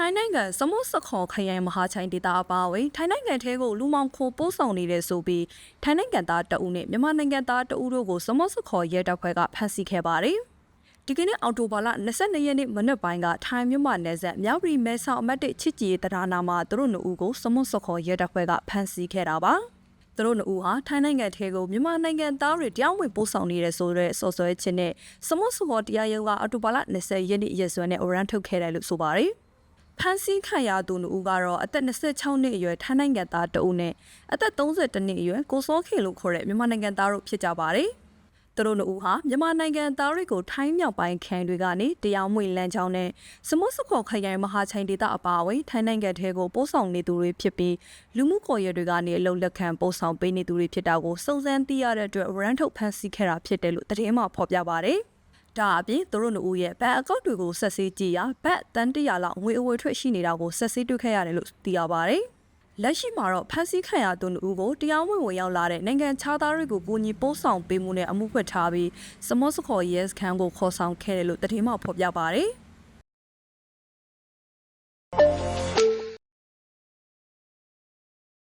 ထိုင်းနိုင်ငံစမုစခေါ်ခရိုင်မဟာချိုင်ဒေသအပါအဝင်ထိုင်းနိုင်ငံထဲကိုလူမောင်ခိုပို့ဆောင်နေတဲ့ဆိုပြီးထိုင်းနိုင်ငံသားတအုပ်နဲ့မြန်မာနိုင်ငံသားတအုပ်တို့ကိုစမုစခေါ်ရဲတပ်ဖွဲ့ကဖမ်းဆီးခဲ့ပါတယ်။ဒီကနေ့အော်တိုဘာလ22ရက်နေ့မနက်ပိုင်းကထိုင်းမြန်မာနယ်စပ်မြောက်ရီမဲဆောက်အမတ်တစ်ချစ်ကြည်တရားနာမှာသူတို့နှစ်ဦးကိုစမုစခေါ်ရဲတပ်ဖွဲ့ကဖမ်းဆီးခဲ့တာပါ။သူတို့နှစ်ဦးဟာထိုင်းနိုင်ငံထဲကိုမြန်မာနိုင်ငံသားတွေတရားဝင်ပို့ဆောင်နေတဲ့ဆိုတဲ့စော်ဆွဲခြင်းနဲ့စမုစခေါ်တရားရုံးကအော်တိုဘာလ20ရက်နေ့ရက်စွဲနဲ့အရန်ထုတ်ခဲ့တယ်လို့ဆိုပါတယ်။ ဖန်စီခံရသူနှစ်ဦးကတော့အသက်26နှစ်အရွယ်ထိုင်းနိုင်ငံသားတဦးနဲ့အသက်32နှစ်အရွယ်ကိုစောခေလို့ခေါ်တဲ့မြန်မာနိုင်ငံသားတို့ဖြစ်ကြပါတယ်။သူတို့နှစ်ဦးဟာမြန်မာနိုင်ငံသားတွေကိုထိုင်းမြောက်ပိုင်းခရိုင်တွေကနေတရားမဝင်လမ်းကြောင်းနဲ့စမုစခေါ်ခရိုင်မဟာချိုင်ဒေသအပါအဝင်ထိုင်းနိုင်ငံထဲကိုပို့ဆောင်နေသူတွေဖြစ်ပြီးလူမှုကွန်ရက်တွေကနေအလုံလက်ခံပို့ဆောင်ပေးနေသူတွေဖြစ်တာကိုစုံစမ်းသိရတဲ့အတွက်ရန်ထုတ်ဖန်စီခဲ့တာဖြစ်တယ်လို့သတင်းမှဖော်ပြပါတယ်။ ဒါအပြင်သူတို့နှစ်ဦးရဲ့ဘဏ်အကောင့်တွေကိုဆက်ဆေးကြည့်ရာဘတ်တန်တရာလောက်ငွေအဝယ်ထွက်ရှိနေတာကိုဆက်ဆေးတွေ့ခဲ့ရတယ်လို့သိရပါတယ်။လက်ရှိမှာတော့ဖမ်းဆီးခံရသူနှစ်ဦးကိုတရားဝင်ဝင်ရောက်လာတဲ့နိုင်ငံခြားသားတွေကိုကူညီပို့ဆောင်ပေးမှုနဲ့အမှုဖွက်ထားပြီးစမော့စခေါ်ရဲစခန်းကိုခေါ်ဆောင်ခဲ့တယ်လို့သတင်းမှဖော်ပြပါတယ်။